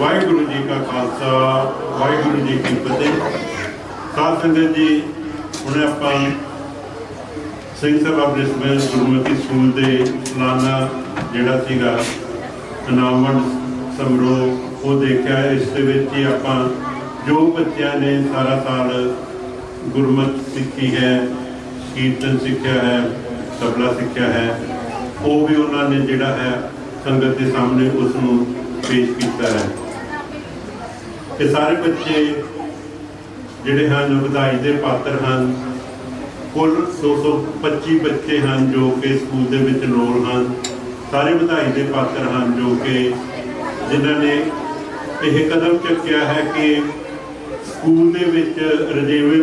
ਵਾਹਿਗੁਰੂ ਜੀ ਕਾ ਖਾਲਸਾ, ਵਾਹਿਗੁਰੂ ਜੀ ਕੀ ਫਤਿਹ। ਸਾਧ ਸੰਗਤ ਜੀ, ਹੁਣ ਆਪਾਂ ਸਿੰਘ ਸਭਾ ਬ੍ਰਿਸਬੇਨ ਗੁਰਮਤਿ ਸਕੂਲ ਦੇ ਸਾਲਾਨਾ ਜਿਹੜਾ ਸੀਗਾ ਇਨਾਮਤ ਸਮਾਰੋਹ, ਉਹ ਦੇਖਿਆ। ਇਸ ਦੇ ਵਿੱਚ ਹੀ ਆਪਾਂ ਜੋ ਬੱਚਿਆਂ ਨੇ ਸਾਰਾ ਸਾਲ ਗੁਰਮਤਿ ਸਿੱਖੀ ਹੈ, ਕੀਰਤਨ ਸਿੱਖਿਆ ਹੈ, ਤਬਲਾ ਸਿੱਖਿਆ ਹੈ, ਉਹ ਵੀ ਉਹਨਾਂ ਨੇ ਜਿਹੜਾ ਹੈ ਸੰਗਤ ਦੇ ਸਾਹਮਣੇ ਉਸ ਨੂੰ ਪੇਸ਼ ਕੀਤਾ ਹੈ। ਇਹ ਸਾਰੇ ਬੱਚੇ ਜਿਹੜੇ ਹਨ ਵਧਾਈ ਦੇ ਪਾਤਰ ਹਨ, ਕੁੱਲ 225 ਬੱਚੇ ਹਨ ਜੋ ਕਿ ਸਕੂਲ ਦੇ ਵਿੱਚ ਰੋਲ ਹਨ। ਸਾਰੇ ਵਧਾਈ ਦੇ ਪਾਤਰ ਹਨ ਜੋ ਕਿ ਜਿਨ੍ਹਾਂ ਨੇ ਇਹ ਕਦਮ ਚੁੱਕਿਆ ਹੈ ਕਿ ਸਕੂਲ ਦੇ ਵਿੱਚ ਰਜੇਵੇ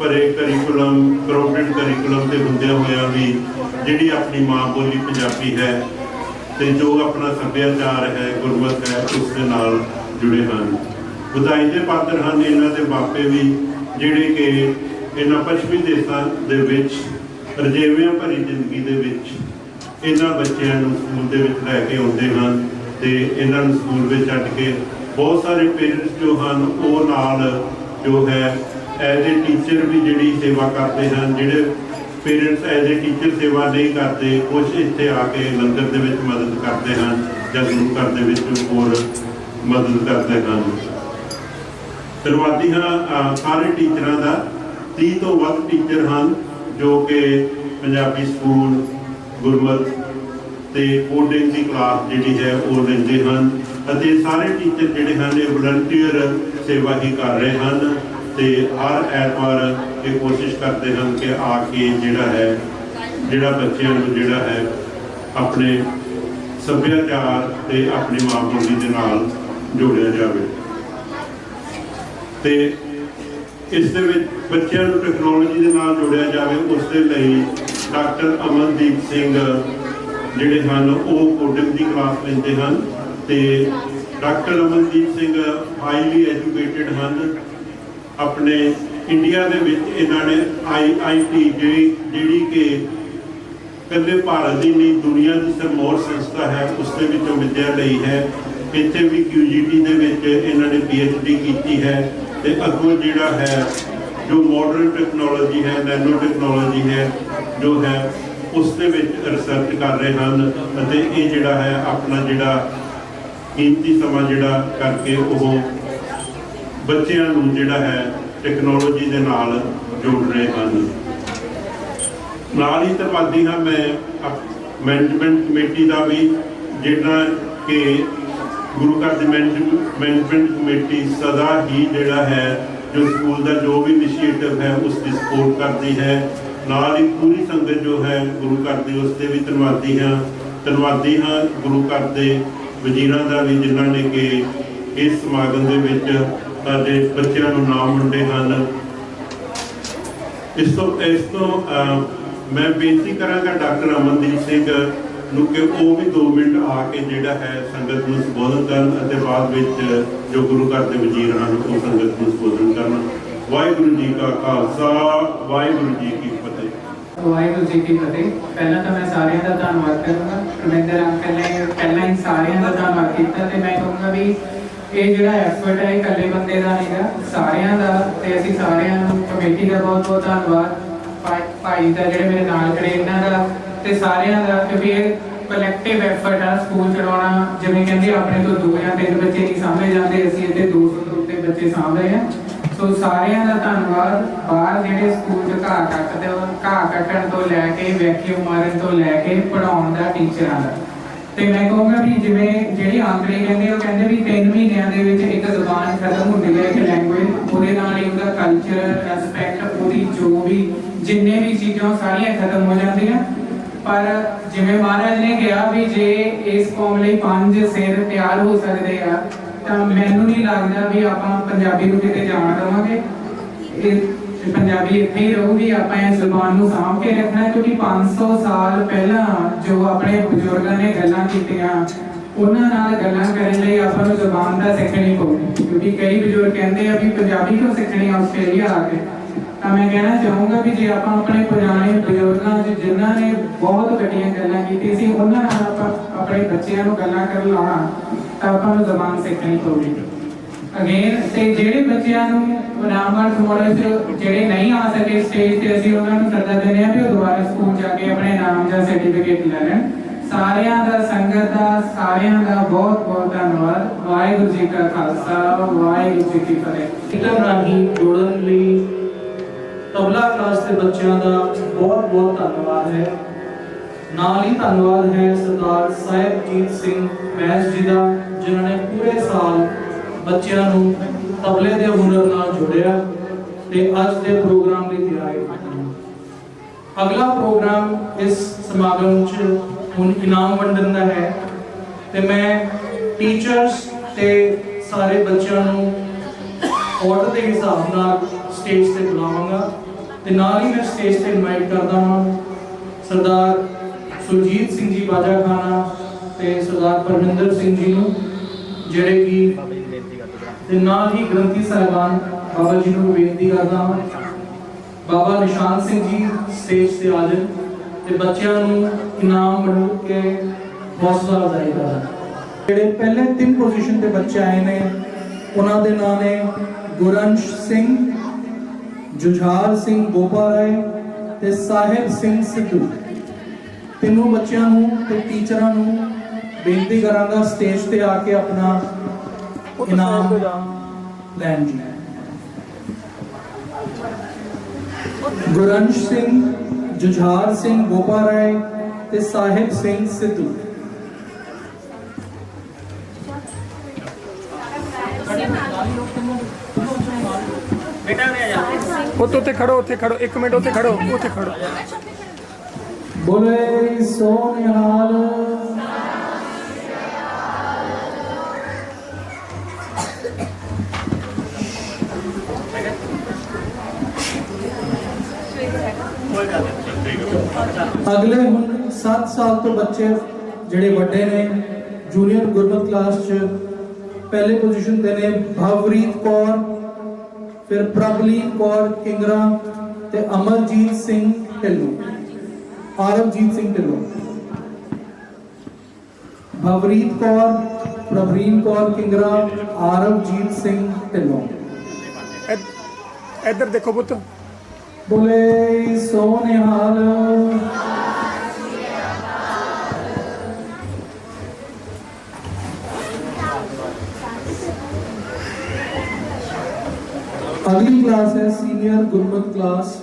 ਭਰੇ ਕਰਿਕੂਲਮ ਕਰੋਡਡ ਕਰਿਕੂਲਮ ਦੇ ਹੁੰਦਿਆਂ ਹੋਇਆਂ ਵੀ ਜਿਹੜੀ ਆਪਣੀ ਮਾਂ ਬੋਲੀ ਪੰਜਾਬੀ ਹੈ ਤੇ ਜੋ ਆਪਣਾ ਸੱਭਿਆਚਾਰ ਹੈ, ਗੁਰਮਤ ਹੈ, ਉਸ ਦੇ ਨਾਲ ਜੁੜੇ ਹਨ। ਵਧਾਈ ਦੇ ਪਾਤਰ ਹਨ ਇਹਨਾਂ ਦੇ ਬਾਪੇ ਵੀ, ਜਿਹੜੇ ਕਿ ਇਹਨਾਂ ਪੱਛਮੀ ਦੇਸ਼ਾਂ ਦੇ ਵਿੱਚ ਰਜੇਵਿਆਂ ਭਰੀ ਜ਼ਿੰਦਗੀ ਦੇ ਵਿੱਚ ਇਹਨਾਂ ਬੱਚਿਆਂ ਨੂੰ ਸਕੂਲ ਦੇ ਵਿੱਚ ਲੈ ਕੇ ਆਉਂਦੇ ਹਨ ਤੇ ਇਹਨਾਂ ਨੂੰ ਸਕੂਲ ਵਿੱਚ ਛੱਡ ਕੇ ਬਹੁਤ ਸਾਰੇ ਪੇਰੈਂਟਸ ਜੋ ਹਨ, ਉਹ ਨਾਲ ਜੋ ਹੈ ਐਜ਼ ਏ ਟੀਚਰ ਵੀ ਜਿਹੜੀ ਸੇਵਾ ਕਰਦੇ ਹਨ, ਜਿਹੜੇ ਪੇਰੈਂਟਸ ਐਜ਼ ਏ ਟੀਚਰ ਸੇਵਾ ਨਹੀਂ ਕਰਦੇ ਕੁਝ ਇੱਥੇ ਆ ਕੇ ਲੰਗਰ ਦੇ ਵਿੱਚ ਮਦਦ ਕਰਦੇ ਹਨ ਜਾਂ ਗੁਰੂ ਘਰ ਦੇ ਵਿੱਚ ਹੋਰ ਮਦਦ ਕਰਦੇ ਹਨ। ਧੰਨਵਾਦੀ ਹਾਂ ਸਾਰੇ ਟੀਚਰਾਂ ਦਾ 30 ਤੋਂ ਵੱਧ ਟੀਚਰ ਹਨ, ਜੋ ਕਿ ਪੰਜਾਬੀ ਸਕੂਲ, ਗੁਰਮਤ ਤੇ ਕੋਡਿੰਗ ਦੀ ਕਲਾਸ ਜਿਹੜੀ ਹੈ, ਉਹ ਲੈਂਦੇ ਹਨ ਅਤੇ ਸਾਰੇ ਟੀਚਰ ਜਿਹੜੇ ਹਨ, ਇਹ ਵਲੰਟੀਅਰ ਸੇਵਾ ਹੀ ਕਰ ਰਹੇ ਹਨ ਤੇ ਹਰ ਐਤਵਾਰ ਇਹ ਕੋਸ਼ਿਸ਼ ਕਰਦੇ ਹਨ ਕਿ ਆ ਕੇ ਜਿਹੜਾ ਹੈ, ਜਿਹੜਾ ਬੱਚਿਆਂ ਨੂੰ ਜਿਹੜਾ ਹੈ, ਆਪਣੇ ਸੱਭਿਆਚਾਰ ਤੇ ਆਪਣੀ ਮਾਂ ਬੋਲੀ ਦੇ ਨਾਲ ਜੋੜਿਆ ਜਾਵੇ। ਤੇ ਇਸ ਦੇ ਵਿੱਚ ਬੱਚਿਆਂ ਨੂੰ ਟੈਕਨੋਲੋਜੀ ਦੇ ਨਾਲ ਜੋੜਿਆ ਜਾਵੇ, ਉਸ ਦੇ ਲਈ ਡਾਕਟਰ ਅਮਨਦੀਪ ਸਿੰਘ ਜਿਹੜੇ ਹਨ, ਉਹ ਕੋਡਿੰਗ ਦੀ ਕਲਾਸ ਲੈਂਦੇ ਹਨ ਤੇ doctor Amandeep Singh highly educated ਹਨ। ਆਪਣੇ ਇੰਡੀਆ ਦੇ ਵਿੱਚ ਇਹਨਾਂ ਨੇ ਆਈਆਈਟੀ ਜਿਹੜੀ ਜਿਹੜੀ ਕਿ ਕੱਲੇ ਭਾਰਤ ਦੀ ਨਹੀਂ, ਦੁਨੀਆ ਦੀ ਸਰਮੌਰ ਸੰਸਥਾ ਹੈ, ਉਸ ਦੇ ਵਿੱਚੋਂ ਵਿੱਦਿਆ ਲਈ ਹੈ। ਇੱਥੇ ਵੀ QGT ਦੇ ਵਿੱਚ ਇਹਨਾਂ ਨੇ PhD ਕੀਤੀ ਹੈ। ਤੇ ਅੱਗੋਂ ਜਿਹੜਾ ਹੈ, ਜੋ ਮਾਡਰਨ ਟੈਕਨੋਲੋਜੀ ਹੈ ਨੈਨੋ ਟੈਕਨੋਲੋਜੀ ਹੈ, ਜੋ ਹੈ, ਉਸ ਦੇ ਵਿੱਚ ਰਿਸਰਚ ਕਰ ਰਹੇ ਹਨ ਅਤੇ ਇਹ ਜਿਹੜਾ ਹੈ, ਆਪਣਾ ਜਿਹੜਾ ਕੀਮਤੀ ਸਮਾਂ ਜਿਹੜਾ ਕਰਕੇ ਉਹ ਬੱਚਿਆਂ ਨੂੰ ਜਿਹੜਾ ਹੈ ਟੈਕਨੋਲੋਜੀ ਦੇ ਨਾਲ ਜੋੜ ਰਹੇ ਹਨ। ਨਾਲ ਹੀ ਧੰਨਵਾਦੀ ਹਾਂ ਮੈਂ ਮੈਨੇਜਮੈਂਟ ਕਮੇਟੀ ਦਾ ਵੀ, ਜਿਹੜਾ ਕਿ ਗੁਰੂ ਘਰ ਦੀ ਮੈਨੇਜਮੈਂਟ ਕਮੇਟੀ ਸਦਾ ਹੀ ਜਿਹੜਾ ਹੈ, ਜੋ ਸਕੂਲ ਦਾ ਜੋ ਵੀ ਇਨੀਸ਼ੀਏਟਿਵ ਹੈ ਉਸ ਦੀ ਸਪੋਰਟ ਕਰਦੀ ਹੈ। ਨਾਲ ਹੀ ਪੂਰੀ ਸੰਗਤ ਜੋ ਹੈ, ਗੁਰੂ ਘਰ ਦੀ ਉਸ ਦੇ ਵੀ ਧੰਨਵਾਦੀ ਹਾਂ। ਧੰਨਵਾਦੀ ਹਾਂ ਗੁਰੂ ਘਰ ਦੇ ਵਜ਼ੀਰਾਂ ਦਾ ਵੀ, ਜਿਨ੍ਹਾਂ ਨੇ ਕਿ ਇਸ ਸਮਾਗਮ ਦੇ ਵਿੱਚ ਸਾਡੇ ਬੱਚਿਆਂ ਨੂੰ ਨਾਮ ਵੰਡੇ ਹਨ। ਇਸ ਤੋਂ ਇਸ ਤੋਂ ਮੈਂ ਬੇਨਤੀ ਕਰਾਂਗਾ ਡਾਕਟਰ ਅਮਨਦੀਪ ਸਿੰਘ ਨੂੰ ਕਿ ਉਹ ਵੀ 2 ਮਿੰਟ ਆ ਕੇ ਜਿਹੜਾ ਹੈ ਸੰਗਤ ਨੂੰ ਸੰਬੋਧਨ ਕਰਨ ਅਤੇ ਬਾਅਦ ਵਿੱਚ ਜੋ ਗੁਰੂ ਘਰ ਦੇ ਵਜ਼ੀਰ ਹਨ ਉਹ ਸੰਗਤ ਨੂੰ ਸੰਬੋਧਨ ਕਰਨ। ਵਾਹਿਗੁਰੂ ਜੀ ਕਾ ਖਾਲਸਾ, ਵਾਹਿਗੁਰੂ ਜੀ ਕੀ ਫਤਿਹ। ਵਾਹਿਗੁਰੂ ਜੀ ਕੀ ਫਤਿਹ। ਪਹਿਲਾਂ ਤਾਂ ਮੈਂ ਸਾਰਿਆਂ ਦਾ ਧੰਨਵਾਦ ਕਰੂੰਗਾ। ਰਮਿੰਦਰ ਅੰਕਲ ਨੇ ਪਹਿਲਾਂ ਹੀ ਸਾਰਿਆਂ ਦਾ ਧੰਨਵਾਦ ਕੀਤਾ ਤੇ ਮੈਂ ਕਹੂੰਗਾ ਵੀ ਇਹ ਜਿਹੜਾ ਐਫਰਟ ਹੈ, ਇਹ ਇਕੱਲੇ ਬੰਦੇ ਦਾ ਨਹੀਂਗਾ ਸਾਰਿਆਂ ਦਾ ਤੇ ਅਸੀਂ ਸਾਰਿਆਂ ਨੂੰ ਕਮੇਟੀ ਦਾ ਬਹੁਤ ਬਹੁਤ ਧੰਨਵਾਦ। ਭਾ- ਭਾਈ ਦਾ ਜਿਹੜੇ ਮੇਰੇ ਨਾਲ ਖੜੇ, ਇਹਨਾਂ ਦਾ ਤੇ ਸਾਰਿਆਂ ਦਾ, ਕਿਉਂਕਿ ਇਹ ਕਲੈਕਟਿਵ ਐਫਰਟ ਆ, ਸਕੂਲ ਚਲਾਉਣਾ, ਜਿਵੇਂ ਕਹਿੰਦੇ ਆਪਣੇ ਤੋਂ ਦੋ ਜਾਂ ਤਿੰਨ ਬੱਚੇ ਨਹੀਂ ਸਾਂਭੇ ਜਾਂਦੇ, ਅਸੀਂ ਇੱਥੇ 200 ਤੋਂ ਉੱਤੇ ਬੱਚੇ ਸਾਂਭ ਰਹੇ ਹਾਂ। ਸੋ ਸਾਰਿਆਂ ਦਾ ਧੰਨਵਾਦ, ਬਾਹਰ ਜਿਹੜੇ ਸਕੂਲ ਚ ਘਾਹ ਕੱਟਦੇ ਹੋ ਘਾਹ ਕੱਟਣ ਤੋਂ ਲੈ ਕੇ ਵੈਕਿਊਮ ਮਾਰਨ ਤੋਂ ਲੈ ਕੇ ਪੜਾਉਣ ਦਾ, ਟੀਚਰਾਂ ਦਾ। ਤੇ ਮੈਂ ਕਹੂੰਗਾ ਵੀ ਜਿਵੇਂ ਜਿਹੜੀ ਆਂਕੜੇ ਕਹਿੰਦੇ ਉਹ ਕਹਿੰਦੇ ਵੀ 3 ਮਹੀਨਿਆਂ ਦੇ ਵਿੱਚ ਇੱਕ ਜ਼ੁਬਾਨ ਖਤਮ ਹੁੰਦੀ ਹੈ ਇੱਕ ਲੈਂਗੁਏਜ ਉਹਦੇ ਨਾਲ ਹੀ ਉਹਦਾ ਕਲਚਰ ਰੈਸਪੈਕਟ ਉਹਦੀ ਜੋ ਵੀ ਜਿੰਨੇ ਵੀ ਚੀਜ਼ਾਂ ਉਹ ਸਾਰੀਆਂ ਖਤਮ ਹੋ ਜਾਂਦੀਆਂ। ਪਰ ਜਿਵੇਂ ਮਹਾਰਾਜ ਨੇ ਕਿਹਾ ਵੀ ਜੇ ਇਸ ਕੌਮ ਲਈ ਪੰਜ ਸਿਰ ਤਿਆਰ ਹੋ ਸਕਦੇ ਆ, ਤਾਂ ਮੈਨੂੰ ਨਹੀਂ ਲੱਗਦਾ ਵੀ ਆਪਾਂ ਪੰਜਾਬੀ ਨੂੰ ਕਿਤੇ ਜਾਣ ਦੇਵਾਂਗੇ। ਇਹ ਪੰਜਾਬੀ ਇੱਥੇ ਹੀ ਰਹੂਗੀ, ਆਪਾਂ ਇਸ ਜ਼ੁਬਾਨ ਨੂੰ ਸਾਂਭ ਕੇ ਰੱਖਣਾ, ਕਿਉਂਕਿ 500 ਸਾਲ ਪਹਿਲਾਂ ਜੋ ਆਪਣੇ ਬਜ਼ੁਰਗਾਂ ਨੇ ਗੱਲਾਂ ਕੀਤੀਆਂ, ਉਹਨਾਂ ਨਾਲ ਗੱਲਾਂ ਕਰਨ ਲਈ ਆਪਾਂ ਨੂੰ ਜ਼ੁਬਾਨ ਦਾ ਸਿੱਖਣੀ ਪਊਗੀ। ਕਿਉਂਕਿ ਕਈ ਬਜ਼ੁਰਗ ਕਹਿੰਦੇ ਆ ਵੀ ਪੰਜਾਬੀ ਕਿਉਂ ਸਿੱਖਣੀ ਆਸਟ੍ਰੇਲੀਆ ਆ ਕੇ। ਤਾਂ ਮੈਂ ਕਹਿਣਾ ਚਾਹੂੰਗਾ ਵੀ ਜੇ ਆਪਾਂ ਆਪਣੇ ਪੁਰਾਣੇ ਬਜ਼ੁਰਗਾਂ ਚ ਜਿਨ੍ਹਾਂ ਨੇ ਬਹੁਤ ਵੱਡੀਆਂ ਗੱਲਾਂ ਕੀਤੀ ਸੀ, ਉਹਨਾਂ ਨਾਲ ਆਪਾਂ ਆਪਣੇ ਬੱਚਿਆਂ ਨੂੰ ਗੱਲਾਂ ਕਰਨ ਲਾਉਣਾ, ਤਾਂ ਆਪਾਂ ਨੂੰ ਜ਼ਬਾਨ ਸਿੱਖਣੀ ਪਊਗੀ। ਅਗੇਨ ਤੇ ਜਿਹੜੇ ਬੱਚਿਆਂ ਨੂੰ ਰਾਮਗੜ੍ਹ ਮੋਡਲ ਚ ਜਿਹੜੇ ਨਹੀਂ ਆ ਸਕੇ ਸਟੇਜ ਤੇ, ਅਸੀਂ ਉਹਨਾਂ ਨੂੰ ਸੱਦਾ ਦਿੰਦੇ ਹਾਂ ਵੀ ਉਹ ਦੁਬਾਰਾ ਸਕੂਲ ਜਾ ਕੇ ਆਪਣੇ ਨਾਮ ਜਾਂ ਸਰਟੀਫਿਕੇਟ ਲੈ ਲੈਣ। ਸਾਰਿਆਂ ਦਾ ਸੰਗਤ ਦਾ, ਸਾਰਿਆਂ ਦਾ ਬਹੁਤ ਬਹੁਤ ਧੰਨਵਾਦ। ਵਾਹਿਗੁਰੂ ਜੀ ਕਾ ਖਾਲਸਾ, ਵਾਹਿਗੁਰੂ ਜੀ ਕੀ ਫਤਿਹ। ਇੰਟਰ ਰਾਹੀਂ ਜੋੜਨ ਲਈ ਤਬਲਾ ਕਲਾਸ ਦੇ ਬੱਚਿਆਂ ਦਾ ਬਹੁਤ ਬਹੁਤ ਧੰਨਵਾਦ ਹੈ। ਨਾਲ ਹੀ ਧੰਨਵਾਦ ਹੈ ਸਰਦਾਰ ਸਾਹਿਬਜੀਤ ਸਿੰਘ ਮੈਸ ਜੀ ਦਾ, ਜਿਨ੍ਹਾਂ ਨੇ ਪੂਰੇ ਸਾਲ ਬੱਚਿਆਂ ਨੂੰ ਤਬਲੇ ਦੇ ਹੁਨਰ ਨਾਲ ਜੋੜਿਆ ਤੇ ਅੱਜ ਦੇ ਪ੍ਰੋਗਰਾਮ ਲਈ ਤਿਆਰੀ ਅਗਲਾ ਪ੍ਰੋਗਰਾਮ ਇਸ ਸਮਾਗਮ 'ਚ ਹੁਣ ਇਨਾਮ ਵੰਡਣ ਦਾ ਹੈ ਤੇ ਮੈਂ ਟੀਚਰਸ ਤੇ ਸਾਰੇ ਬੱਚਿਆਂ ਨੂੰ ਆਰਡਰ ਦੇ ਹਿਸਾਬ ਨਾਲ ਸਟੇਜ ਤੇ ਬੁਲਾਵਾਂਗਾ ਤੇ ਨਾਲ ਹੀ ਮੈਂ ਸਟੇਜ ਤੇ ਇਨਵਾਈਟ ਕਰਦਾ ਹਾਂ ਸਰਦਾਰ ਸੁਰਜੀਤ ਸਿੰਘ ਜੀ ਬਾਜਾ ਖਾਨਾ ਤੇ ਸਰਦਾਰ ਪਰਮਿੰਦਰ ਸਿੰਘ ਜੀ ਨੂੰ, ਜਿਹੜੇ ਕਿ ਤੇ ਨਾਲ ਹੀ ਗ੍ਰੰਥੀ ਸਾਹਿਬਾਨ ਬਾਬਾ ਜੀ ਨੂੰ ਬੇਨਤੀ ਕਰਦਾ ਹਾਂ। ਬਾਬਾ ਨਿਸ਼ਾਨ ਸਿੰਘ ਜੀ ਸਟੇਜ ਤੇ ਆ ਜਾਣ ਤੇ ਬੱਚਿਆਂ ਨੂੰ ਇਨਾਮ ਵੰਡ ਕੇ ਹੌਸਲਾ ਅਫਜ਼ਾਈ ਕਰਨ। ਜਿਹੜੇ ਪਹਿਲੇ ਤਿੰਨ ਪੋਜੀਸ਼ਨ ਤੇ ਬੱਚੇ ਆਏ ਨੇ, ਉਹਨਾਂ ਦੇ ਨਾਂ ਨੇ ਗੁਰੰਸ਼ ਸਿੰਘ ਜੁਝਾਰ ਸਿੰਘ ਗੋਪਾ ਰਾਏ ਤੇ ਸਾਹਿਬ ਸਿੰਘ ਸਿੱਧੂ। ਤਿੰਨੋਂ ਬੱਚਿਆਂ ਨੂੰ ਤੇ ਟੀਚਰਾਂ ਨੂੰ ਬੇਨਤੀ ਕਰਾਂਗਾ ਸਟੇਜ ਤੇ ਆ ਕੇ ਆਪਣਾ ਇਨਾਮ ਲੈਣ ਜੀ। ਗੁਰੰਸ਼ ਸਿੰਘ ਜੁਝਾਰ ਸਿੰਘ ਗੋਪਾ ਰਾਏ ਤੇ ਸਾਹਿਬ ਸਿੰਘ ਸਿੱਧੂ। ਉੱਥੇ ਉੱਥੇ ਖੜੋ ਉੱਥੇ ਖੜੋ 1 ਮਿੰਟ ਉੱਥੇ ਖੜੋ ਉੱਥੇ ਖੜੋ। ਬੋਲੇ ਸੋ ਅਗਲੇ ਹੁਣ 7 ਸਾਲ ਤੋਂ ਬੱਚੇ ਜਿਹੜੇ ਵੱਡੇ ਨੇ ਜੂਨੀਅਰ ਗੁਰਮਤ ਕਲਾਸ ਚ ਪਹਿਲੇ ਪੋਜੀਸ਼ਨ ਤੇ ਨੇ, ਭਵਰੀਤ ਕੌਰ। ਫਿਰ ਪ੍ਰਭਲੀਨ ਕੌਰ ਕਿੰਗਰਾ ਤੇ ਅਮਰਜੀਤ ਸਿੰਘ ਢਿੱਲੋਂ। ਆਰਵਜੀਤ ਸਿੰਘ ਢਿੱਲੋਂ। ਭਵਰੀਤ ਕੌਰ ਪ੍ਰਭਰੀਨ ਕੌਰ ਕਿੰਗਰਾ ਆਰਵਜੀਤ ਸਿੰਘ ਢਿੱਲੋਂ। ਇਧ- ਇੱਧਰ ਦੇਖੋ ਪੁੱਤ। ਬੋਲੇ ਸੋ ਅਗਲੀ ਕਲਾਸ ਹੈ ਸੀਨੀਅਰ ਗੁਰਮਤ ਕਲਾਸ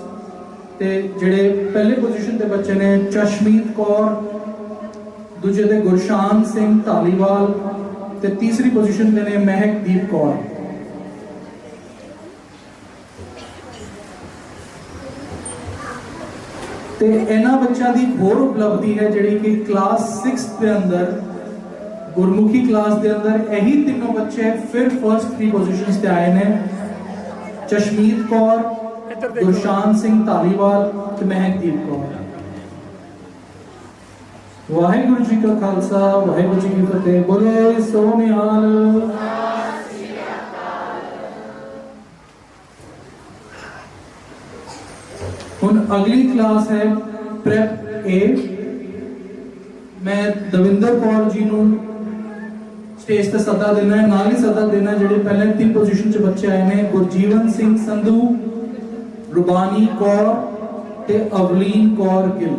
ਤੇ ਜਿਹੜੇ ਪਹਿਲੇ ਪੋਜੀਸ਼ਨ ਤੇ ਬੱਚੇ ਨੇ, ਚਸ਼ਮੀਤ ਕੌਰ, ਦੂਜੇ ਤੇ ਗੁਰਸ਼ਾਨ ਸਿੰਘ ਧਾਲੀਵਾਲ ਤੇ ਤੀਸਰੀ ਪੋਜੀਸ਼ਨ ਤੇ ਨੇ ਮਹਿਕਦੀਪ ਕੌਰ। ਤੇ ਇਹਨਾਂ ਬੱਚਿਆਂ ਦੀ ਹੋਰ ਉਪਲਬਧੀ ਹੈ ਜਿਹੜੀ ਕਿ ਕਲਾਸ 6 ਦੇ ਅੰਦਰ, ਗੁਰਮੁਖੀ ਕਲਾਸ ਦੇ ਅੰਦਰ ਇਹੀ ਤਿੰਨੋਂ ਬੱਚੇ ਫਿਰ ਫਰਸਟ ਥ੍ਰੀ ਪੋਜੀਸ਼ਨਸ ਤੇ ਆਏ ਨੇ। ਚਸ਼ਮੀਤ ਕੌਰ ਇੱਧਰ ਦੇਖੋ। ਗੁਰਸ਼ਾਨ ਸਿੰਘ ਧਾਲੀਵਾਲ ਤੇ ਮਹਿਕਦੀਪ ਕੌਰ ਵਾਹਿਗੁਰੂ ਜੀ ਕਾ ਖਾਲਸਾ ਵਾਹਿਗੁਰੂ ਜੀ ਕੀ ਫਤਿਹ ਬੋਲੇ ਸੋ ਨਿਹਾਲ ਹੁਣ ਅਗਲੀ ਕਲਾਸ ਹੈ ਪ੍ਰੈਪ A ਮੈਂ ਦਵਿੰਦਰ ਕੌਰ ਜੀ ਨੂੰ ਸਟੇਜ ਤੇ ਸੱਦਾ ਦੇਣਾ ਹੈ, ਨਾਲ ਹੀ ਸੱਦਾ ਦੇਣਾ ਜਿਹੜੇ ਪਹਿਲੇ ਤਿੰਨ ਪੋਜੀਸ਼ਨ 'ਚ ਬੱਚੇ ਆਏ ਨੇ, ਗੁਰਜੀਵਨ ਸਿੰਘ ਸੰਧੂ, ਰੁਬਾਨੀ ਕੌਰ ਤੇ ਅਵਲੀਨ ਕੌਰ ਗਿੱਲ।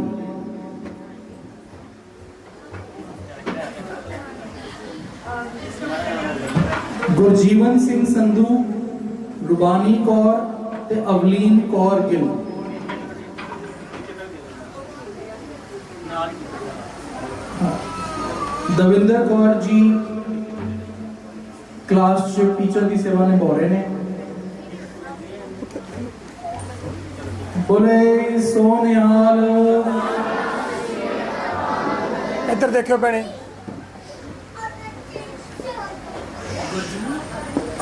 ਗੁਰਜੀਵਨ ਸਿੰਘ ਸੰਧੂ, ਰੁਬਾਨੀ ਕੌਰ ਤੇ ਅਵਲੀਨ ਕੌਰ ਗਿੱਲ। ਦਵਿੰਦਰ ਕੌਰ ਜੀ ਕਲਾਸ ਚ ਟੀਚਰ ਦੀ ਸੇਵਾ ਨਿਭਾ ਰਹੇ ਨੇ। ਬੋਲੇ ਸੋ ਨਿਹਾਲ ਇੱਧਰ ਦੇਖਿਓ ਭੈਣੇ।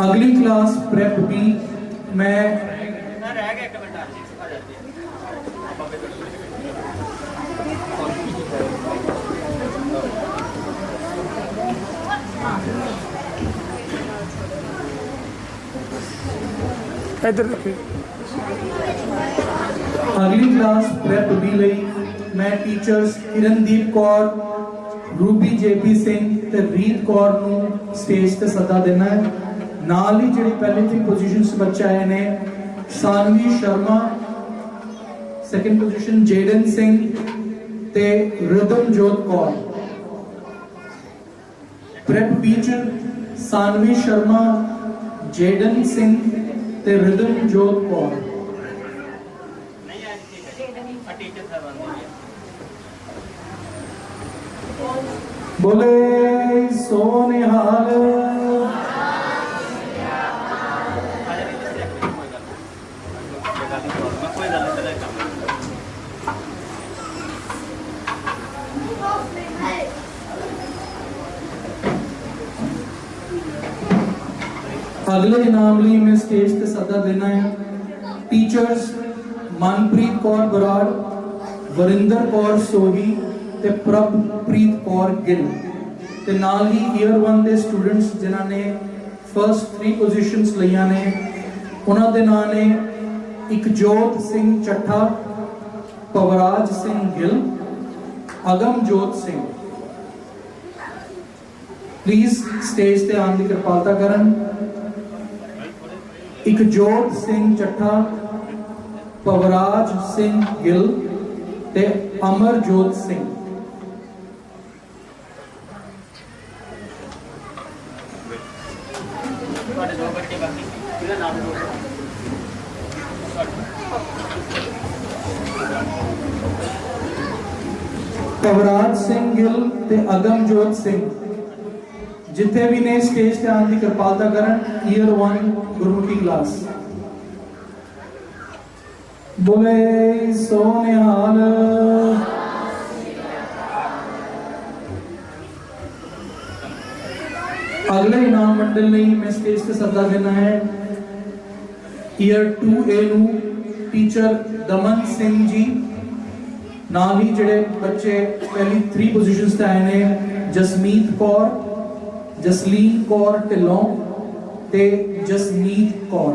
ਅਗਲੀ ਕਲਾਸ ਪ੍ਰੈਪ ਬੀ ਮੈਂ ਇੱਧਰ ਦੇਖਿਓ ਅਗਲੀ ਕਲਾਸ ਪ੍ਰੈਪ ਬੀ ਲਈ ਮੈਂ teachers Kirandeep Kaur, Ruby JP Singh ਤੇ ਰੀਤ ਕੌਰ ਨੂੰ ਸਟੇਜ ਤੇ ਸੱਦਾ ਦੇਣਾ ਹੈ। ਨਾਲ ਹੀ ਜਿਹੜੀ ਪਹਿਲੀ ਤਿੰਨ ਪੋਜੀਸ਼ਨਸ ਬੱਚੇ ਆਏ ਨੇ, Saanvi Sharma second position Jayden Singh ਤੇ ਰਿਦਮ ਜੋਤ ਕੌਰ। ਪ੍ਰੈਪ ਬੀ 'ਚ ਸਾਨਵੀ ਸ਼ਰਮਾ, ਜੇਡਨ ਸਿੰਘ ਤੇ ਰਿਦਮ ਜੋਤ ਕੌਰ। ਬੋਲੇ ਸੋਨਿਹਾਲ। ਅਗਲੇ ਇਨਾਮ ਲਈ ਮੈਂ ਸਟੇਜ ਤੇ ਸੱਦਾ ਦੇਣਾ ਹੈ। ਟੀਚਰਸ ਮਨਪ੍ਰੀਤ ਕੌਰ ਬਰਾੜ, ਵਰਿੰਦਰ ਕੌਰ ਸੋਹੀ ਤੇ ਪ੍ਰਭਪ੍ਰੀਤ ਕੌਰ ਗਿੱਲ ਤੇ ਨਾਲ ਹੀ ਈਅਰ 1 ਦੇ ਸਟੂਡੈਂਟਸ ਜਿਨ੍ਹਾਂ ਨੇ ਫਰਸਟ 3 ਪੋਜੀਸ਼ਨਸ ਲਈਆਂ ਨੇ। ਉਹਨਾਂ ਦੇ ਨਾਂ ਨੇ ਇਕਜੋਤ ਸਿੰਘ ਚੱਠਾ, ਪਵਰਾਜ ਸਿੰਘ ਗਿੱਲ, ਅਗਮਜੋਤ ਸਿੰਘ। ਪਲੀਜ਼ ਸਟੇਜ ਤੇ ਆਉਣ ਦੀ ਕਿਰਪਾਲਤਾ ਕਰਨ। ਇਕਜੋਤ ਸਿੰਘ ਚੱਠਾ, ਪਵਰਾਜ ਸਿੰਘ ਗਿੱਲ ਤੇ ਅਮਰਜੋਤ ਸਿੰਘ। ਕਵਰਾਜ ਸਿੰਘ ਗਿੱਲ ਤੇ ਅਗਮਜੋਤ ਸਿੰਘ। ਜਿੱਥੇ ਵੀ ਨੇ ਸਟੇਜ ਤੇ ਆਉਣ ਦੀ ਕਿਰਪਾਲਤਾ ਕਰਨ ਈਅਰ 1 ਗੁਰਮੁਖੀ ਕਲਾਸ ਬੋਲੇ ਸੋਨਿਹਾਲ ਅਗਲੇ ਇਨਾਮ ਮੰਡਲ ਲਈ ਮੈਂ ਸਟੇਜ ਤੇ ਸੱਦਾ ਦੇਣਾ ਹੈ ਈਅਰ 2A ਨੂੰ ਟੀਚਰ ਦਮਨ ਸਿੰਘ ਜੀ ਨਾਲ ਹੀ ਜਿਹੜੇ ਬੱਚੇ ਪਹਿਲੀ 3 ਪੋਜੀਸ਼ਨਸ ਤੇ ਆਏ ਨੇ ਜਸਮੀਤ ਕੌਰ ਜਸਲੀਨ ਕੌਰ ਢਿੱਲੋਂ ਤੇ ਜਸਮੀਤ ਕੌਰ।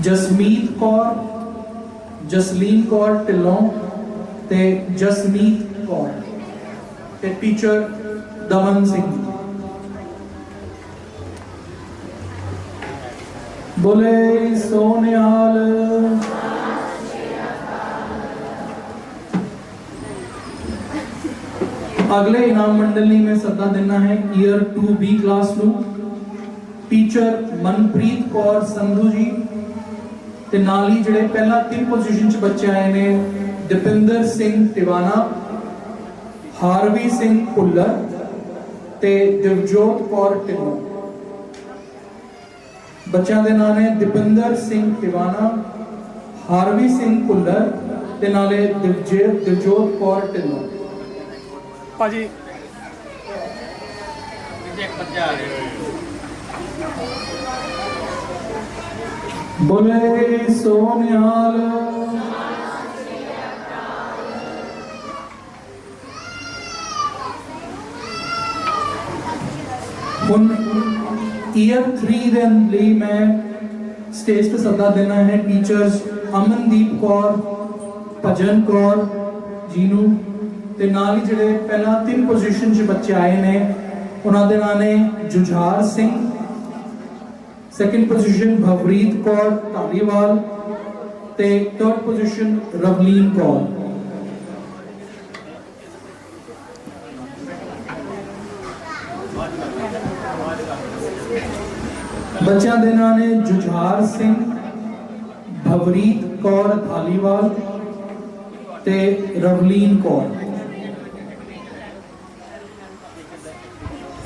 ਜਸਮੀਤ ਕੌਰ, ਜਸਲੀਨ ਕੌਰ ਢਿੱਲੋਂ ਤੇ ਜਸਮੀਤ ਕੌਰ। ਤੇ ਟੀਚਰ ਦਮਨ ਸਿੰਘ। ਬੋਲੇ ਸੋਨਿਆਲ ਅਗਲੇ ਇਨਾਮ ਮੰਡਲ ਲਈ ਮੈਂ ਸੱਦਾ ਦੇਣਾ ਹੈ ਈਅਰ 2B ਕਲਾਸ ਨੂੰ। ਟੀਚਰ ਮਨਪ੍ਰੀਤ ਕੌਰ ਸੰਧੂ ਜੀ ਤੇ ਨਾਲ ਹੀ ਜਿਹੜੇ ਪਹਿਲਾਂ ਤਿੰਨ ਪੋਜੀਸ਼ਨ 'ਚ ਬੱਚੇ ਆਏ ਨੇ, ਦਪਿੰਦਰ ਸਿੰਘ ਟਿਵਾਣਾ, ਹਾਰਵੀ ਸਿੰਘ ਭੁੱਲਰ ਤੇ ਦਿਵਜੋਤ ਕੌਰ ਢਿੱਲੋਂ ਬੱਚਿਆਂ ਦੇ ਨਾਂ ਨੇ ਦੀਪਿੰਦਰ ਸਿੰਘ ਟਿਵਾਣਾ, ਹਾਰਵੀ ਸਿੰਘ ਭੁੱਲਰ ਤੇ ਨਾਲੇ ਦਿਵਜੇ ਦਿਵਜੋਤ ਕੌਰ ਢਿੱਲੋਂ ਭਾਜੀ। ਬੋਲੇ ਸੋਨਿਆਲ ਹੁਣ ਈਅਰ 3 ਦੇ ਲਈ ਮੈਂ ਸਟੇਜ ਤੇ ਸੱਦਾ ਦੇਣਾ ਹੈ ਟੀਚਰਸ ਅਮਨਦੀਪ ਕੌਰ, ਭਜਨ ਕੌਰ ਜੀ ਨੂੰ। ਤੇ ਨਾਲ ਹੀ ਜਿਹੜੇ ਪਹਿਲਾਂ ਤਿੰਨ ਪੋਜੀਸ਼ਨ 'ਚ ਬੱਚੇ ਆਏ ਨੇ, ਉਹਨਾਂ ਦੇ ਨਾਂ ਨੇ ਜੁਝਾਰ ਸਿੰਘ ਸੈਕੰਡ ਪੋਜੀਸ਼ਨ ਭਵਰੀਤ ਕੌਰ ਧਾਲੀਵਾਲ ਤੇ ਥਰਡ ਪੋਜੀਸ਼ਨ ਰਵਲੀਨ ਕੌਰ। ਬੱਚਿਆਂ ਦੇ ਨਾਂ ਨੇ ਜੁਝਾਰ ਸਿੰਘ, ਭਵਰੀਤ ਕੌਰ ਧਾਲੀਵਾਲ ਤੇ ਰਵਲੀਨ ਕੌਰ।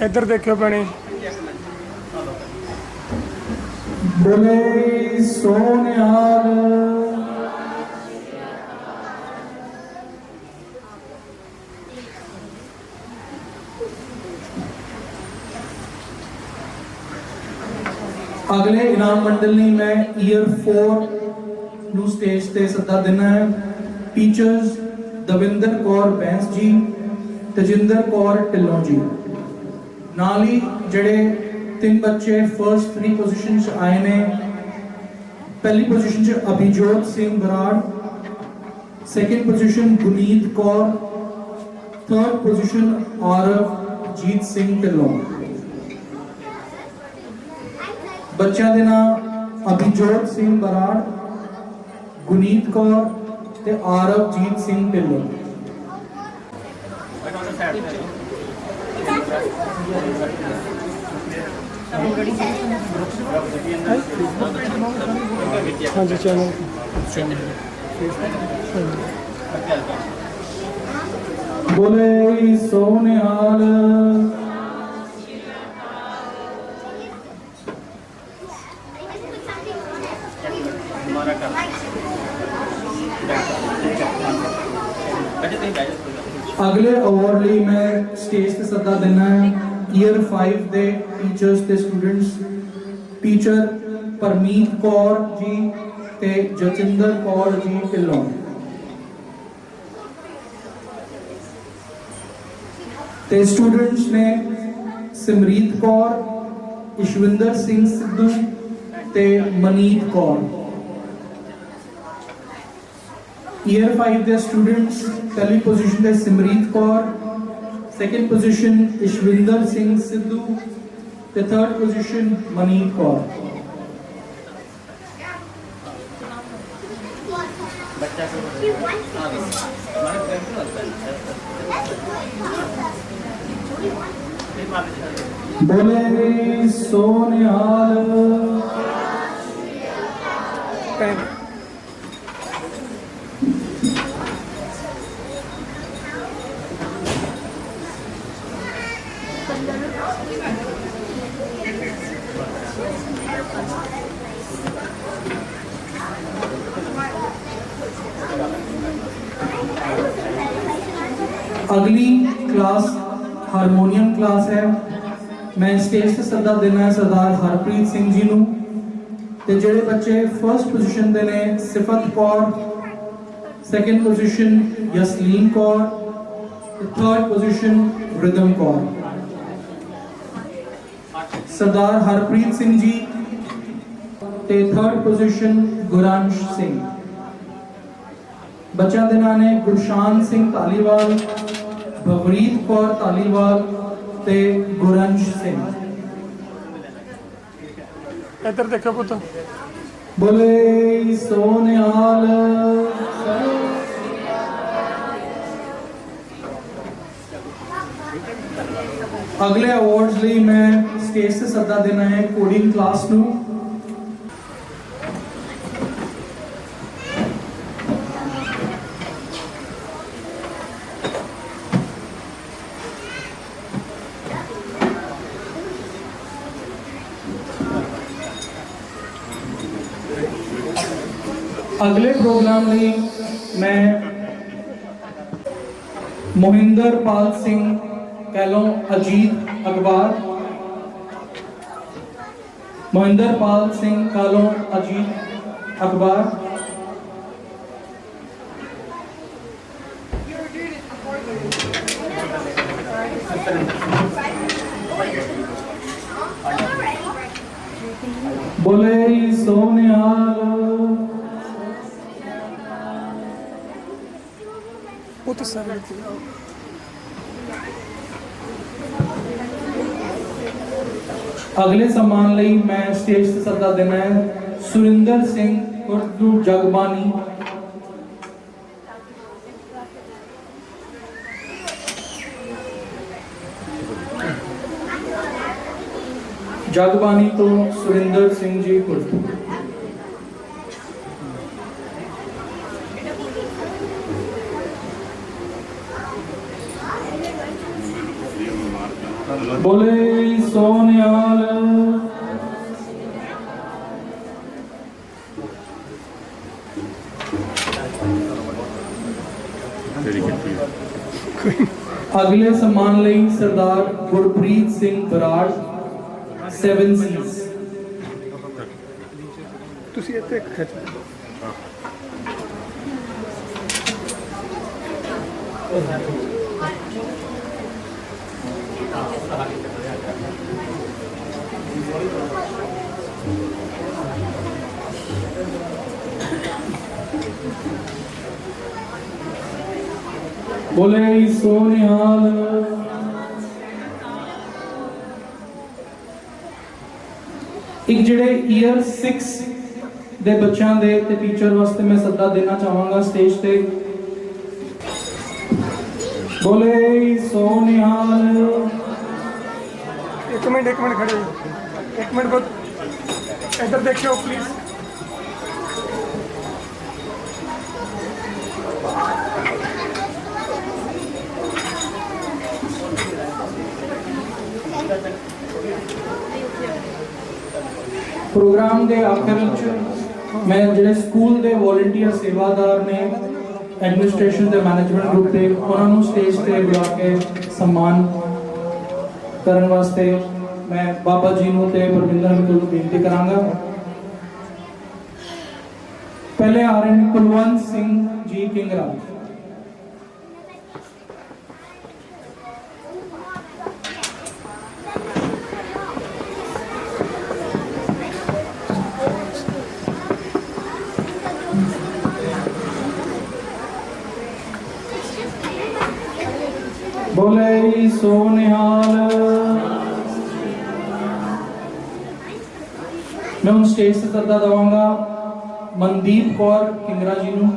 ਇੱਧਰ ਦੇਖਿਓ ਭੈਣੇ। ਬੋਲੇ ਸੋਨਿਹਾਲ ਅਗਲੇ ਇਨਾਮ ਮੰਡਲ ਲਈ ਮੈਂ ਈਅਰ 4 ਨੂੰ ਸਟੇਜ ਤੇ ਸੱਦਾ ਦੇਣਾ ਹੈ। ਟੀਚਰਸ ਦਵਿੰਦਰ ਕੌਰ ਬੈਂਸ ਜੀ, ਤਜਿੰਦਰ ਕੌਰ ਢਿੱਲੋਂ ਜੀ। ਨਾਲ ਹੀ ਜਿਹੜੇ ਤਿੰਨ ਬੱਚੇ ਫਰਸਟ 3 ਪੋਜੀਸ਼ਨ 'ਚ ਆਏ ਨੇ। ਪਹਿਲੀ ਪੋਜੀਸ਼ਨ 'ਚ Abhijot Singh Brar, Second position Guneet Kaur third position Arav Jeet Singh Dhillon. ਬੱਚਿਆਂ ਦੇ ਨਾਮ ਅਭਿਜੋਤ ਸਿੰਘ ਬਰਾੜ, ਗੁਨੀਤ ਕੌਰ ਤੇ ਆਰਵਜੀਤ ਸਿੰਘ ਢਿੱਲੋਂ। ਹਾਂਜੀ ਚੈਨਲ ਬੋਲੇ ਸੋਨਿਹਾਲ ਅਗਲੇ ਅਵਾਰਡ ਲਈ ਮੈਂ ਸਟੇਜ ਤੇ ਸੱਦਾ ਦੇਣਾ ਹੈ ਈਅਰ 5 ਦੇ ਟੀਚਰਸ ਤੇ ਸਟੂਡੈਂਟਸ ਟੀਚਰ ਪਰਮੀਤ ਕੌਰ ਜੀ ਤੇ ਜਤਿੰਦਰ ਕੌਰ ਜੀ ਢਿੱਲੋਂ ਤੇ ਸਟੂਡੈਂਟਸ ਨੇ ਸਿਮਰੀਤ ਕੌਰ ਇਸ਼ਵਿੰਦਰ ਸਿੰਘ ਸਿੱਧੂ ਤੇ ਮਨੀਤ ਕੌਰ ਈਅਰ 5 ਦੇ ਸਟੂਡੈਂਟਸ ਪਹਿਲੀ ਪੋਜੀਸ਼ਨ ਤੇ ਸਿਮਰੀਤ ਕੌਰ ਸੈਕੰਡ ਪੋਜੀਸ਼ਨ ਇਸ਼ਵਿੰਦਰ ਸਿੰਘ ਸਿੱਧੂ ਤੇ ਥਰਡ ਪੋਜੀਸ਼ਨ ਮਨੀਤ ਕੌਰ ਬੋਲੇ ਸੋਨਿਹਾਲ ਟਾਈਮ ਅਗਲੀ ਕਲਾਸ ਹਾਰਮੋਨੀਅਮ ਕਲਾਸ ਹੈ। ਮੈਂ ਸਟੇਜ ਤੇ ਸੱਦਾ ਦੇਣਾ ਹੈ ਸਰਦਾਰ ਹਰਪ੍ਰੀਤ ਸਿੰਘ ਜੀ ਨੂੰ। ਤੇ ਜਿਹੜੇ ਬੱਚੇ ਫਰਸਟ ਪੋਜੀਸ਼ਨ ਦੇ ਨੇ, Sifat Kaur second position Jasleen Kaur third position Ridham Kaur. Sardar Harpreet Singh ji ਤੇ ਥਰਡ ਪੋਜੀਸ਼ਨ ਗੁਰਾਂਸ਼ ਸਿੰਘ। ਬੱਚਿਆਂ ਦੇ ਨਾਂ ਨੇ ਗੁਰਸ਼ਾਨ ਸਿੰਘ ਧਾਲੀਵਾਲ ਭਵਰੀਤ ਕੌਰ ਧਾਲੀਵਾਲ ਤੇ ਗੁਰੰਸ਼ ਸਿੰਘ। ਇੱਧਰ ਦੇਖੋ ਪੁੱਤ। ਬੋਲੇ ਸੋਨਿਹਾਲ। ਅਗਲੇ ਅਵਾਰਡਸ ਲਈ ਮੈਂ ਸਟੇਜ ਤੇ ਸੱਦਾ ਦੇਣਾ ਹੈ ਕੋਡਿੰਗ ਕਲਾਸ ਨੂੰ। ਅਗਲੇ ਪ੍ਰੋਗਰਾਮ ਲਈ ਮੈਂ ਮੋਹਿੰਦਰ ਪਾਲ ਸਿੰਘ ਕਹਿਲੋਂ ਅਜੀਤ ਅਖਬਾਰ ਮੋਹਿੰਦਰ ਪਾਲ ਸਿੰਘ ਕਾਲੋਂ ਅਜੀਤ ਅਖਬਾਰ ਬੋਲੇ ਸੋਨਿਹਾਲ ਅਗਲੇ ਸਨਮਾਨ ਲਈ ਮੈਂ ਸਟੇਜ ਤੇ ਸੱਦਾ ਦੇਣਾ ਹੈ। ਸੁਰਿੰਦਰ ਸਿੰਘ ਉਰਦੂ ਜਗਬਾਨੀ ਜਗਬਾਨੀ ਤੋਂ ਸੁਰਿੰਦਰ ਸਿੰਘ ਜੀ ਉਰਦੂ। ਬੋਲੇ ਸੋਨਿਆਲ। ਅਗਲੇ ਸਨਮਾਨ ਲਈ ਸਰਦਾਰ ਗੁਰਪ੍ਰੀਤ ਸਿੰਘ ਬਰਾੜ 7 ਸੀਜ਼ ਤੁਸੀਂ ਇੱਥੇ ਖਿੱਚ ਬੋਲੇ ਸੋ ਨਿਹਾਲ ਇੱਕ ਜਿਹੜੇ ਈਅਰ 6 ਦੇ ਬੱਚਿਆਂ ਦੇ ਤੇ ਟੀਚਰ ਵਾਸਤੇ ਮੈਂ ਸੱਦਾ ਦੇਣਾ ਚਾਹਾਂਗਾ ਸਟੇਜ ਤੇ। ਬੋਲੇ ਸੋ ਨਿਹਾਲ ਇੱਕ ਮਿੰਟ ਇੱਕ ਮਿੰਟ ਖੜੇ ਇੱਕ ਮਿੰਟ ਬਹੁਤ ਦੇਖਿਓ ਪਲੀਜ਼ ਪ੍ਰੋਗਰਾਮ ਦੇ ਆਖਰ ਵਿੱਚ ਮੈਂ ਜਿਹੜੇ ਸਕੂਲ ਦੇ ਵੋਲੰਟੀਅਰ ਸੇਵਾਦਾਰ ਨੇ ਐਡਮਿਨਿਸਟ੍ਰੇਸ਼ਨ ਤੇ ਮੈਨੇਜਮੈਂਟ ਗਰੁੱਪ ਦੇ ਉਹਨਾਂ ਨੂੰ ਸਟੇਜ ਤੇ ਬੁਲਾ ਕੇ ਸਨਮਾਨ ਕਰਨ ਵਾਸਤੇ ਮੈਂ ਬਾਬਾ ਜੀ ਨੂੰ ਤੇ ਪਰਮਿੰਦਰ ਮਿੱਤਲ ਨੂੰ ਬੇਨਤੀ ਕਰਾਂਗਾ। ਪਹਿਲੇ ਆ ਰਹੇ ਨੇ ਕੁਲਵੰਤ ਸਿੰਘ ਜੀ ਕਿੰਗਰਾ। ਸੋ ਨਿਹਾਲ ਮੈਂ ਹੁਣ ਸਟੇਜ ਤੇ ਸੱਦਾ ਦਵਾਂਗਾ ਮਨਦੀਪ ਕੌਰ ਕਿੰਗਰਾ ਜੀ ਨੂੰ।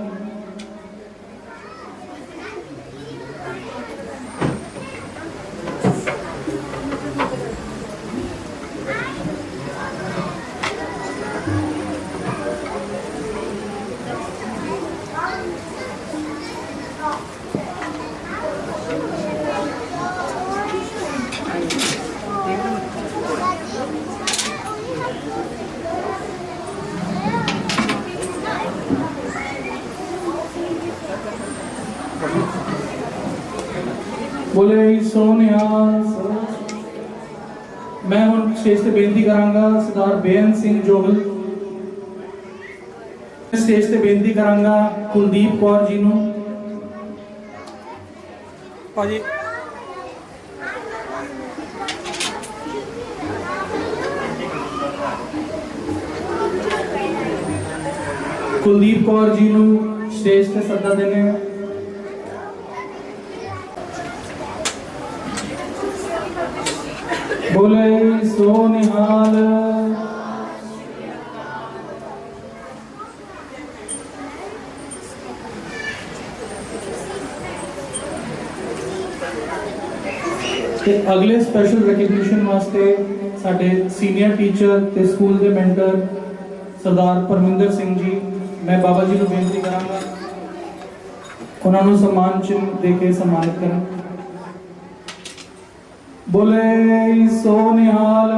ਬੋਲੇ ਸੋ ਨਿਹਾਲ ਮੈਂ ਹੁਣ ਸਟੇਜ ਤੇ ਬੇਨਤੀ ਕਰਾਂਗਾ ਸਰਦਾਰ ਬੇਅੰਤ ਸਿੰਘ ਜੋਗਲ। ਸਟੇਜ ਤੇ ਬੇਨਤੀ ਕਰਾਂਗਾ ਕੁਲਦੀਪ ਕੌਰ ਜੀ ਨੂੰ। ਭਾਜੀ। ਕੁਲਦੀਪ ਕੌਰ ਜੀ ਨੂੰ ਸਟੇਜ ਤੇ ਸੱਦਾ ਦੇਣੇ ਬੋਲੇ ਸੋ ਨਿਹਾਲ ਤੇ ਅਗਲੇ ਸਪੈਸ਼ਲ ਰੈਕਗਨੀਸ਼ਨ ਵਾਸਤੇ ਸਾਡੇ ਸੀਨੀਅਰ ਟੀਚਰ ਤੇ ਸਕੂਲ ਦੇ ਮੈਂਟਰ ਸਰਦਾਰ ਪਰਮਿੰਦਰ ਸਿੰਘ ਜੀ, ਮੈਂ ਬਾਬਾ ਜੀ ਨੂੰ ਬੇਨਤੀ ਕਰਾਂਗਾ, ਉਹਨਾਂ ਨੂੰ ਸਨਮਾਨ ਚਿੰਨ੍ਹ ਦੇ ਕੇ ਸਨਮਾਨਿਤ ਕਰਨ। ਬੋਲੇ ਸੋ ਨਿਹਾਲ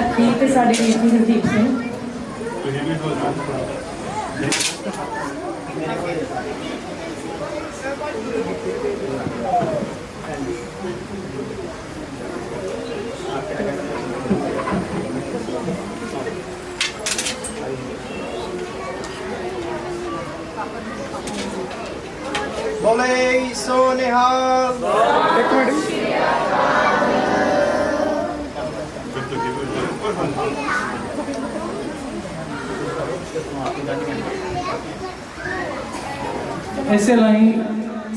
ਅਖੀਰ ਤੇ ਸਾਡੇ ਵੀਰ ਜੀ ਹਰਦੀਪ ਸਿੰਘ ਬੋਲੇ ਸੋ ਨਿਹਾਲ ਇੱਕ ਮਿੰਟ। ਇਸੇ ਲਈ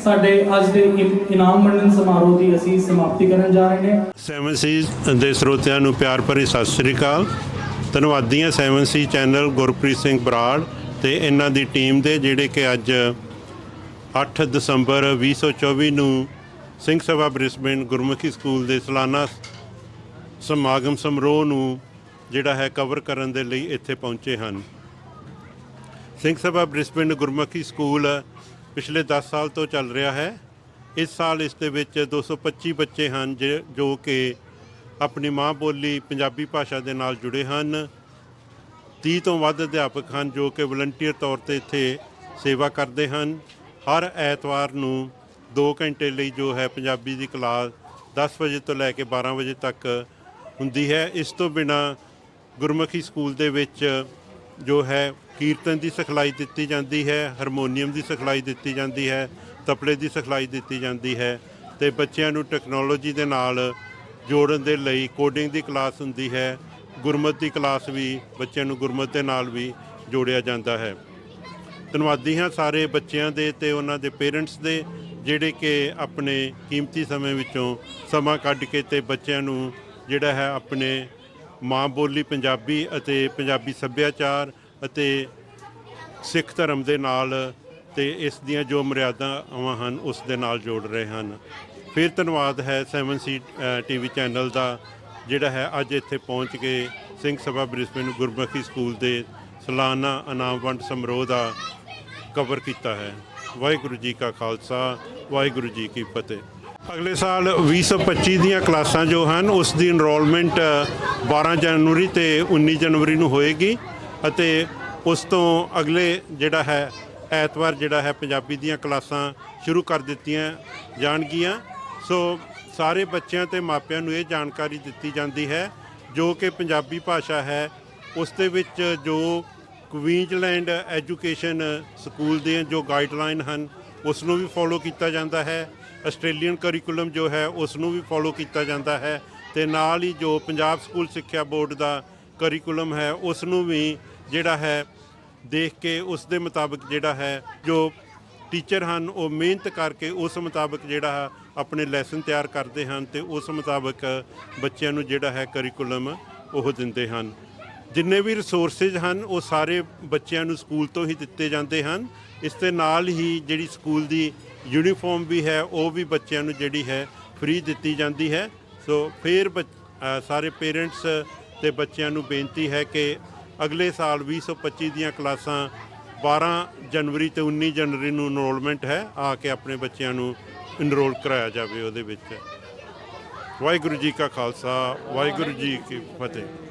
ਸਾਡੇ ਅੱਜ ਦੇ ਇਨਾਮ ਵੰਡਣ ਸਮਾਰੋਹ ਦੀ ਅਸੀਂ ਸਮਾਪਤੀ ਕਰਨ ਜਾ ਰਹੇ ਨੇ ਸੈਵਨ ਸੀ ਦੇ ਸਰੋਤਿਆਂ ਨੂੰ ਪਿਆਰ ਭਰੀ ਸਤਿ ਸ੍ਰੀ ਅਕਾਲ। ਧੰਨਵਾਦੀ ਹਾਂ seven C channel Gurpreet Singh Brar ਤੇ ਇਹਨਾਂ ਦੀ ਟੀਮ ਦੇ ਜਿਹੜੇ ਕਿ ਅੱਜ 8 ਦਸੰਬਰ 2024 ਨੂੰ ਸਿੰਘ ਸਭਾ ਬ੍ਰਿਸਬੇਨ ਗੁਰਮੁਖੀ ਸਕੂਲ ਦੇ ਸਾਲਾਨਾ ਸਮਾਗਮ ਸਮਾਰੋਹ ਨੂੰ ਜਿਹੜਾ ਹੈ ਕਵਰ ਕਰਨ ਦੇ ਲਈ ਇੱਥੇ ਪਹੁੰਚੇ ਹਨ। ਸਿੰਘ ਸਭਾ ਬ੍ਰਿਸਬੇਨ ਗੁਰਮੁਖੀ ਸਕੂਲ ਪਿਛਲੇ 10 ਸਾਲ ਤੋਂ ਚੱਲ ਰਿਹਾ ਹੈ। ਇਸ ਸਾਲ ਇਸ ਦੇ ਵਿੱਚ 225 ਬੱਚੇ ਹਨ, ਜੇ- ਜੋ ਕਿ ਆਪਣੀ ਮਾਂ ਬੋਲੀ ਪੰਜਾਬੀ ਭਾਸ਼ਾ ਦੇ ਨਾਲ ਜੁੜੇ ਹਨ। 30 ਤੋਂ ਵੱਧ ਅਧਿਆਪਕ ਹਨ ਜੋ ਕਿ ਵਲੰਟੀਅਰ ਤੌਰ ਤੇ ਇੱਥੇ ਸੇਵਾ ਕਰਦੇ ਹਨ। ਹਰ ਐਤਵਾਰ ਨੂੰ 2 ਘੰਟੇ ਲਈ ਜੋ ਹੈ ਪੰਜਾਬੀ ਦੀ ਕਲਾਸ 10 ਵਜੇ ਤੋਂ ਲੈ ਕੇ 12 ਵਜੇ ਤੱਕ ਹੁੰਦੀ ਹੈ। ਇਸ ਤੋਂ ਬਿਨਾ ਗੁਰਮੁਖੀ ਸਕੂਲ ਦੇ ਵਿੱਚ ਜੋ ਹੈ ਕੀਰਤਨ ਦੀ ਸਿਖਲਾਈ ਦਿੱਤੀ ਜਾਂਦੀ ਹੈ, ਹਾਰਮੋਨੀਅਮ ਦੀ ਸਿਖਲਾਈ ਦਿੱਤੀ ਜਾਂਦੀ ਹੈ ਤਬਲੇ ਦੀ ਸਿਖਲਾਈ ਦਿੱਤੀ ਜਾਂਦੀ ਹੈ ਤੇ ਬੱਚਿਆਂ ਨੂੰ ਟੈਕਨੋਲੋਜੀ ਦੇ ਨਾਲ ਜੋੜਨ ਦੇ ਲਈ ਕੋਡਿੰਗ ਦੀ ਕਲਾਸ ਹੁੰਦੀ ਹੈ। ਗੁਰਮਤ ਦੀ ਕਲਾਸ ਵੀ, ਬੱਚਿਆਂ ਨੂੰ ਗੁਰਮਤ ਦੇ ਨਾਲ ਵੀ ਜੋੜਿਆ ਜਾਂਦਾ ਹੈ। ਧੰਨਵਾਦੀ ਹਾਂ ਸਾਰੇ ਬੱਚਿਆਂ ਦੇ ਤੇ ਉਹਨਾਂ ਦੇ ਪੇਰੈਂਟਸ ਦੇ, ਜਿਹੜੇ ਕਿ ਆਪਣੇ ਕੀਮਤੀ ਸਮੇਂ ਵਿੱਚੋਂ ਸਮਾਂ ਕੱਢ ਕੇ ਤੇ ਬੱਚਿਆਂ ਨੂੰ ਜਿਹੜਾ ਹੈ ਆਪਣੇ ਮਾਂ ਬੋਲੀ ਪੰਜਾਬੀ ਅਤੇ ਪੰਜਾਬੀ ਸੱਭਿਆਚਾਰ ਅਤੇ ਸਿੱਖ ਧਰਮ ਦੇ ਨਾਲ ਤੇ ਇਸ ਦੀਆਂ ਜੋ ਮਰਿਆਦਾਵਾਂ ਹਨ, ਉਸ ਦੇ ਨਾਲ ਜੋੜ ਰਹੇ ਹਨ। ਫਿਰ ਧੰਨਵਾਦ ਹੈ 7C ਟੀਵੀ ਚੈਨਲ ਦਾ ਜਿਹੜਾ ਹੈ ਅੱਜ ਇੱਥੇ ਪਹੁੰਚ ਕੇ ਸਿੰਘ ਸਭਾ ਬ੍ਰਿਸਬੇਨ ਗੁਰਮੁਖੀ ਸਕੂਲ ਦੇ ਸਾਲਾਨਾ ਇਨਾਮ ਵੰਡ ਸਮਾਰੋਹ ਦਾ ਕਵਰ ਕੀਤਾ ਹੈ। ਵਾਹਿਗੁਰੂ ਜੀ ਕਾ ਖਾਲਸਾ, ਵਾਹਿਗੁਰੂ ਜੀ ਕੀ ਫਤਿਹ। ਅਗਲੇ ਸਾਲ 2025 ਦੀਆਂ ਕਲਾਸਾਂ ਜੋ ਹਨ, ਉਸ ਦੀ ਇਨਰੋਲਮੈਂਟ 12 ਜਨਵਰੀ ਤੇ 19 ਜਨਵਰੀ ਨੂੰ ਹੋਏਗੀ ਅਤੇ ਉਸ ਤੋਂ ਅਗਲੇ ਜਿਹੜਾ ਹੈ, ਐਤਵਾਰ ਜਿਹੜਾ ਹੈ ਪੰਜਾਬੀ ਦੀਆਂ ਕਲਾਸਾਂ ਸ਼ੁਰੂ ਕਰ ਦਿੱਤੀਆਂ ਜਾਣਗੀਆਂ। ਸੋ ਸਾਰੇ ਬੱਚਿਆਂ ਤੇ ਮਾਪਿਆਂ ਨੂੰ ਇਹ ਜਾਣਕਾਰੀ ਦਿੱਤੀ ਜਾਂਦੀ ਹੈ, ਜੋ ਕਿ ਪੰਜਾਬੀ ਭਾਸ਼ਾ ਹੈ, ਉਸ ਦੇ ਵਿੱਚ ਜੋ ਕੁਈਨਜ਼ਲੈਂਡ ਐਜੂਕੇਸ਼ਨ ਸਕੂਲ ਦੇ ਜੋ ਗਾਈਡਲਾਈਨ ਹਨ, ਉਸ ਨੂੰ ਵੀ ਫੋਲੋ ਕੀਤਾ ਜਾਂਦਾ ਹੈ, ਆਸਟ੍ਰੇਲੀਅਨ ਕਰਿਕੂਲਮ ਜੋ ਹੈ, ਉਸ ਨੂੰ ਵੀ ਫੋਲੋ ਕੀਤਾ ਜਾਂਦਾ ਹੈ ਤੇ ਨਾਲ ਹੀ ਜੋ ਪੰਜਾਬ ਸਕੂਲ ਸਿੱਖਿਆ ਬੋਰਡ ਦਾ ਕਰਿਕੂਲਮ ਹੈ, ਉਸ ਨੂੰ ਵੀ ਜਿਹੜਾ ਹੈ, ਦੇਖ ਕੇ ਉਸ ਦੇ ਮੁਤਾਬਕ ਜਿਹੜਾ ਹੈ, ਜੋ ਟੀਚਰ ਹਨ, ਉਹ ਮਿਹਨਤ ਕਰਕੇ ਉਸ ਮੁਤਾਬਕ ਜਿਹੜਾ ਆਪਣੇ ਲੈਸਨ ਤਿਆਰ ਕਰਦੇ ਹਨ ਤੇ ਉਸ ਮੁਤਾਬਕ ਬੱਚਿਆਂ ਨੂੰ ਜਿਹੜਾ ਹੈ ਕਰਿਕੂਲਮ ਉਹ ਦਿੰਦੇ ਹਨ। ਜਿੰਨੇ ਵੀ ਰਿਸੋਰਸਸ ਹਨ, ਉਹ ਸਾਰੇ ਬੱਚਿਆਂ ਨੂੰ ਸਕੂਲ ਤੋਂ ਹੀ ਦਿੱਤੇ ਜਾਂਦੇ ਹਨ। ਇਸ ਦੇ ਨਾਲ ਹੀ ਜਿਹੜੀ ਸਕੂਲ ਦੀ ਯੂਨੀਫਾਰਮ ਵੀ ਹੈ, ਉਹ ਵੀ ਬੱਚਿਆਂ ਨੂੰ ਜਿਹੜੀ ਹੈ ਫ੍ਰੀ ਦਿੱਤੀ ਜਾਂਦੀ ਹੈ। ਸੋ ਫਿਰ ਬੱਚ- ਸਾਰੇ ਪੇਰੈਂਟਸ ਤੇ ਬੱਚਿਆਂ ਨੂੰ ਬੇਨਤੀ ਹੈ ਕਿ ਅਗਲੇ ਸਾਲ 2025 ਦੀਆਂ ਕਲਾਸਾਂ 12 ਜਨਵਰੀ ਤੇ 19 ਜਨਵਰੀ ਨੂੰ ਇਨਰੋਲਮੈਂਟ ਹੈ, ਆ ਕੇ ਆਪਣੇ ਬੱਚਿਆਂ ਨੂੰ ਇਨਰੋਲ ਕਰਾਇਆ ਜਾਵੇ ਉਹਦੇ ਵਿੱਚ। ਵਾਹਿਗੁਰੂ ਜੀ ਕਾ ਖਾਲਸਾ ਵਾਹਿਗੁਰੂ ਜੀ ਕੀ ਫਤਿਹ।